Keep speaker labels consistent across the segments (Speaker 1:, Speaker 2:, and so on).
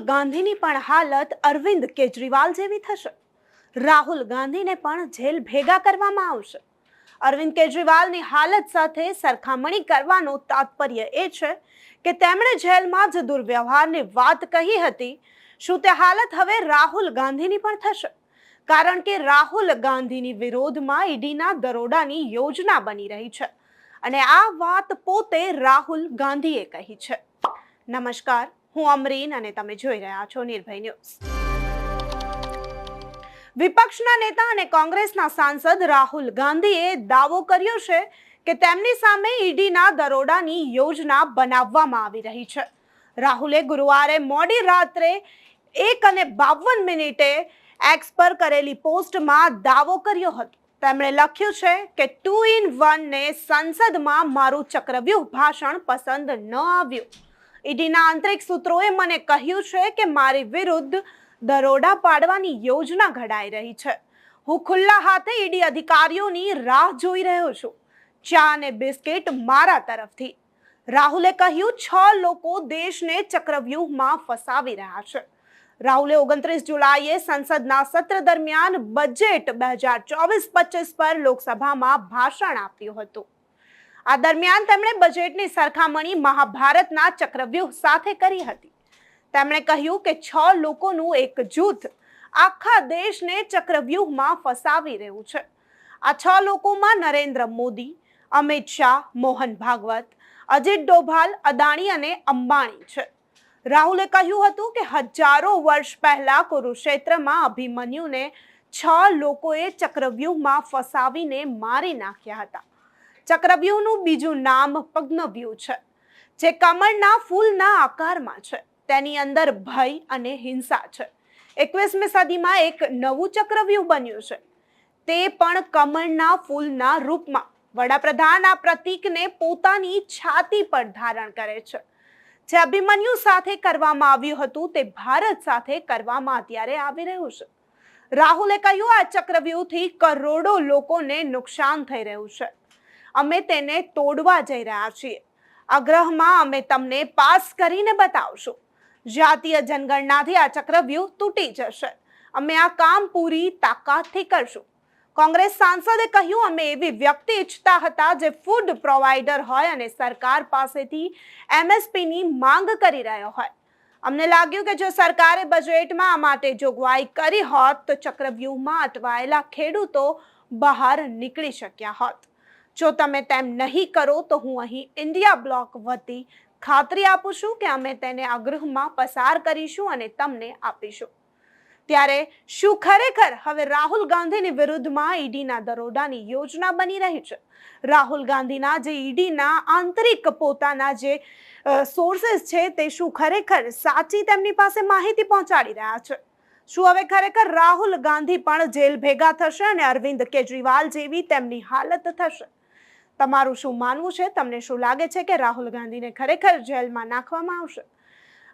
Speaker 1: ગાંધીની પણ હાલત અરવિંદ કેજરીવાલ જેવી થશે? રાહુલ ગાંધીને પણ જેલ ભેગા કરવામાં આવશે. અરવિંદ કેજરીવાલની હાલત સાથે સરખામણી કરવાનું તાત્પર્ય એ છે કે તેમણે જેલમાં જ દુર્વ્યવહારની વાત કહી હતી. શું તે હાલત હવે રાહુલ ગાંધીની પણ થશે? કારણ કે રાહુલ ગાંધીની વિરોધમાં ઈડીના દરોડાની યોજના બની રહી છે. અને આ વાત પોતે રાહુલ ગાંધીએ કહી છે. નમસ્કાર. હું અમરીન અને તમે જોઈ રહ્યા છો નિર્ભય ન્યૂઝ. વિપક્ષના નેતા અને કોંગ્રેસના સાંસદ રાહુલ ગાંધીએ દાવો કર્યો છે કે તેમની સામે ઈડીના દરોડાની યોજના બનાવવામાં આવી રહી છે. રાહુલે ગુરુવારે મોડી રાત્રે એક અને બાવન મિનિટે એક્સ પર કરેલી પોસ્ટમાં દાવો કર્યો હતો. તેમણે લખ્યું છે કે ટુ ઇન વનને સંસદમાં મારું ચક્રવ્યૂહ ભાષણ પસંદ ન આવ્યું. ઈડીના આંતરિક સૂત્રોએ મને કહ્યું છે કે મારી વિરુદ્ધ દરોડા પાડવાની યોજના ઘડાઈ રહી છે. હું ખુલ્લા હાથે ઈડી અધિકારીઓની રાહ જોઈ રહ્યો છું. ચા અને બિસ્કિટ મારા તરફથી. રાહુલે કહ્યું, છ લોકો દેશને ચક્રવ્યૂહમાં ફસાવી રહ્યા છે. રાહુલે ઓગણત્રીસ જુલાઈએ સંસદના સત્ર દરમિયાન બજેટ બે હજાર ચોવીસ પચીસ પર લોકસભામાં ભાષણ આપ્યું હતું. આ દરમિયાન તેમણે બજેટની સરખામણી મહાભારતના ચક્રવ્યૂહ સાથે કરી હતી. તેમણે કહ્યું કે છ લોકોનું એક જૂથ આખા દેશને ચક્રવ્યૂહમાં ફસાવી રહ્યું છે. આ છ લોકોમાં નરેન્દ્ર મોદી, અમિત શાહ, મોહન ભાગવત, અજીત ડોભાલ, અદાણી અને અંબાણી છે. રાહુલે કહ્યું હતું કે હજારો વર્ષ પહેલા કુરુક્ષેત્રમાં અભિમન્યુને છ લોકોએ ચક્રવ્યૂહમાં ફસાવીને મારી નાખ્યા હતા. ચક્રવ્યૂહનું બીજું નામ પગ્નવ્યૂહ છે, જે કમળના ફૂલના આકારમાં છે. તેની અંદર ભય અને હિંસા છે. એકવીસમી સદીમાં એક નવું ચક્રવ્યૂહ બન્યું છે. તે પણ કમળના ફૂલના રૂપમાં. વડાપ્રધાન આ પ્રતીકને પોતાની છાતી પર ધારણ કરે છે. જે અભિમન્યુ સાથે કરવામાં આવ્યું હતું, તે ભારત સાથે કરવામાં અત્યારે આવી રહ્યું છે. રાહુલે કહ્યું, આ ચક્રવ્યૂહથી કરોડો લોકોને નુકસાન થઈ રહ્યું છે. અમે તેને તોડવા જઈ રહ્યા છીએ. આગ્રહમાં અમે તમને પાસ કરીને બતાવશું. જાતીય જનગણનાથી આ ચક્રવ્યૂહ તૂટી જશે. અમે આ કામ પૂરી તાકાતથી કરશું. કોંગ્રેસ સાંસદે કહ્યું, અમે એવી વ્યક્તિ ઈચ્છતા હતા જે ફૂડ પ્રોવાઈડર હોય અને સરકાર પાસેથી એમએસપીની માંગ કરી રહ્યો હોય. અમને લાગ્યું કે જો સરકારે બજેટમાં આ માટે જોગવાઈ કરી હોત તો ચક્રવ્યૂહમાં અટવાયેલા ખેડૂતો બહાર નીકળી શક્યા હોત. જો તમે તેમ નહીં કરો તો હું અહીં ઇન્ડિયા બ્લોક વતી ખાતરી આપું છું કે અમે તેને આ ગૃહમાં પસાર કરીશું અને તમને આપીશું. ત્યારે શું ખરેખર હવે રાહુલ ગાંધીની વિરુદ્ધમાં ઈડીના દરોડાની યોજના બની રહી છે? રાહુલ ગાંધીના જે ઈડીના આંતરિક પોતાના જે સોર્सेस છે તે શું ખરેખર સાચી તેમની પાસે માહિતી પહોંચાડી રહ્યા છે? શું હવે ખરેખર રાહુલ ગાંધી પણ જેલ ભેગા થશે અને અરવિંદ કેજરીવાલ જેવી તેમની હાલત થશે? તમારું શું માનવું છે? તમને શું લાગે છે કે રાહુલ ગાંધીને ખરેખર જેલમાં નાખવામાં આવશે?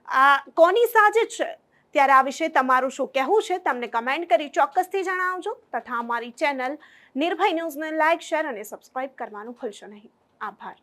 Speaker 1: આ કોની સાજિશ છે? ત્યારે આ વિશે તમારું શું કહેવું છે? તમને કમેન્ટ કરી ચોક્કસથી જણાવજો તથા અમારી ચેનલ નિર્ભય ન્યૂઝને લાઇક શેર અને સબસ્ક્રાઇબ કરવાનું ભૂલશો નહીં. આભાર.